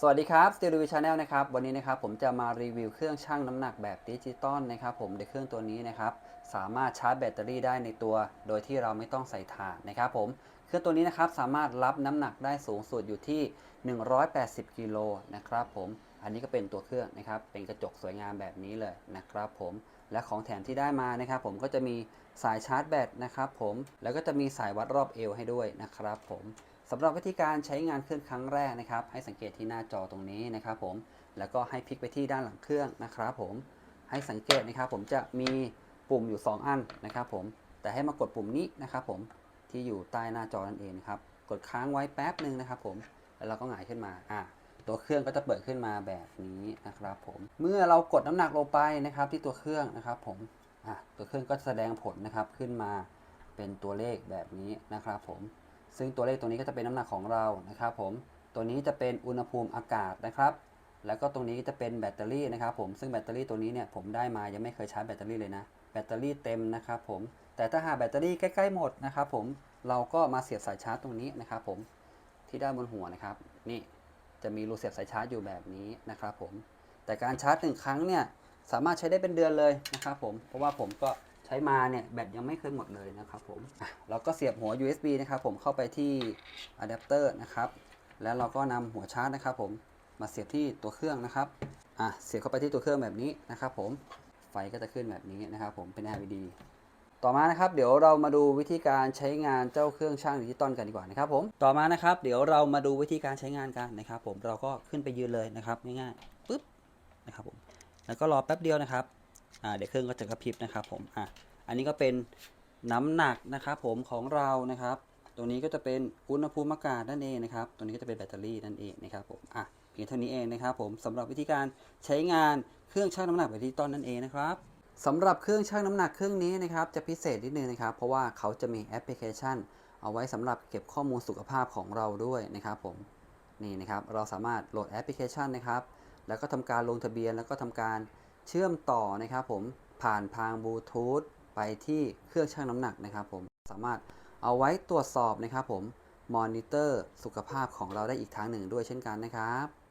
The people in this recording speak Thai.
สวัสดีครับสตีรีวิวชาแนลนะครับ วันนี้นะครับผมจะมารีวิวเครื่องชั่งน้ำหนักแบบดิจิตอลนะครับผมในเครื่องตัวนี้นะครับ สามารถชาร์จแบตเตอรี่ได้ในตัว โดยที่เราไม่ต้องใส่ถ่านนะครับผม เครื่องตัวนี้นะครับสามารถรับน้ำหนักได้สูงสุดอยู่ที่ 180กิโลนะครับผม อันนี้ก็เป็นตัวเครื่องนะครับ เป็นกระจกสวยงามแบบนี้เลยนะครับผม และของแถมที่ได้มานะครับผมก็จะมีสายชาร์จแบตนะครับผม แล้วก็จะมีสายวัดรอบเอวให้ด้วยนะครับผม สำหรับวิธีการใช้งานเครื่องครั้งแรกนะครับ ให้สังเกตที่หน้าจอตรงนี้นะครับผมแล้วก็ให้พลิกไปที่ด้านหลังเครื่องนะครับผมให้สังเกตนะครับผมจะมีปุ่มอยู่ 2 อันนะครับผมแต่ให้มากดปุ่มนี้นะครับผมที่อยู่ใต้หน้าจอนั่นเองครับกดค้างไว้แป๊บหนึ่งนะครับผมแล้วเราก็หงายขึ้นมาอะตัวเครื่องก็จะเปิดขึ้นมาแบบนี้นะครับผมเมื่อเรากดน้ำหนักลงไปนะครับที่ตัวเครื่องนะครับผมอะตัวเครื่องก็แสดงผลนะครับขึ้นมาเป็นตัวเลขแบบนี้นะครับผม ซึ่งตัวเลขตรงนี้ก็จะเป็นน้ำหนักของเรานะครับผมตัวนี้จะเป็นอุณหภูมิอากาศนะครับ แล้วก็ตรงนี้จะเป็นแบตเตอรี่นะครับผมซึ่งแบตเตอรี่ตัวนี้เนี่ยผมได้มายังไม่เคยชาร์จแบตเตอรี่เลยนะแบตเตอรี่เต็มนะครับผมแต่ถ้าหากแบตเตอรี่ใกล้ๆหมดนะครับผมเราก็มาเสียบสายชาร์จตรงนี้นะครับผมที่ด้านบนหัวนะครับ นี่จะมีรูเสียบสายชาร์จอยู่แบบนี้นะครับผมแต่การชาร์จหนึ่งครั้งเนี่ยสามารถใช้ได้เป็นเดือนเลยนะครับผมเพราะว่าผมก็ ใช้มาเนี่ยแบตยังไม่เคยหมดเลยนะครับผมเราก็เสียบหัว USB นะครับผมเข้าไปที่อะแดปเตอร์นะครับ แล้วเราก็นำหัวชาร์จนะครับผมมาเสียบที่ตัวเครื่องนะครับอะเสียบเข้าไปที่ตัวเครื่องแบบนี้นะครับผมไฟก็จะขึ้นแบบนี้นะครับผมเป็น LED ต่อมานะครับเดี๋ยวเรามาดูวิธีการใช้งานเจ้าเครื่องช่างดิจิตอลกันดีกว่านะครับผมต่อมานะครับเดี๋ยวเรามาดูวิธีการใช้งานกันนะครับ ผมเราก็ขึ้นไปยืนเลยนะครับง่ายๆปึ๊บนะครับผมแล้วก็รอแป๊บเดียวนะครับ อ่าเดี๋ยวเครื่องก็จะกระพริบนะครับผมอะอันนี้ก็เป็นน้ำหนักนะครับผมของเรานะครับ ตรงนี้ก็จะเป็นอุณหภูมิอากาศนั่นเองนะครับตัวนี้ก็จะเป็นแบตเตอรี่นั่นเองนะครับผมอะเพียงเท่านี้เองนะครับผมสำหรับวิธีการใช้งานเครื่องชั่งน้ำหนักแบบดิจิตอลนั่นเองนะครับสำหรับเครื่องชั่งน้ำหนักเครื่องนี้นะครับจะพิเศษนิดนึงนะครับ เพราะว่าเขาจะมีแอปพลิเคชัน เอาไว้สำหรับเก็บข้อมูลสุขภาพของเราด้วยนะครับผมนี่นะครับเราสามารถโหลดแอปพลิเคชันนะครับ แล้วก็ทำการลงทะเบียนแล้วก็ทำการ เชื่อมต่อนะครับผมผ่านทางบลูทูธไปที่เครื่องชั่งน้ำหนักนะครับผมสามารถเอาไว้ตรวจสอบนะครับผมมอนิเตอร์สุขภาพของเราได้อีกทางหนึ่งด้วยเช่นกันนะครับ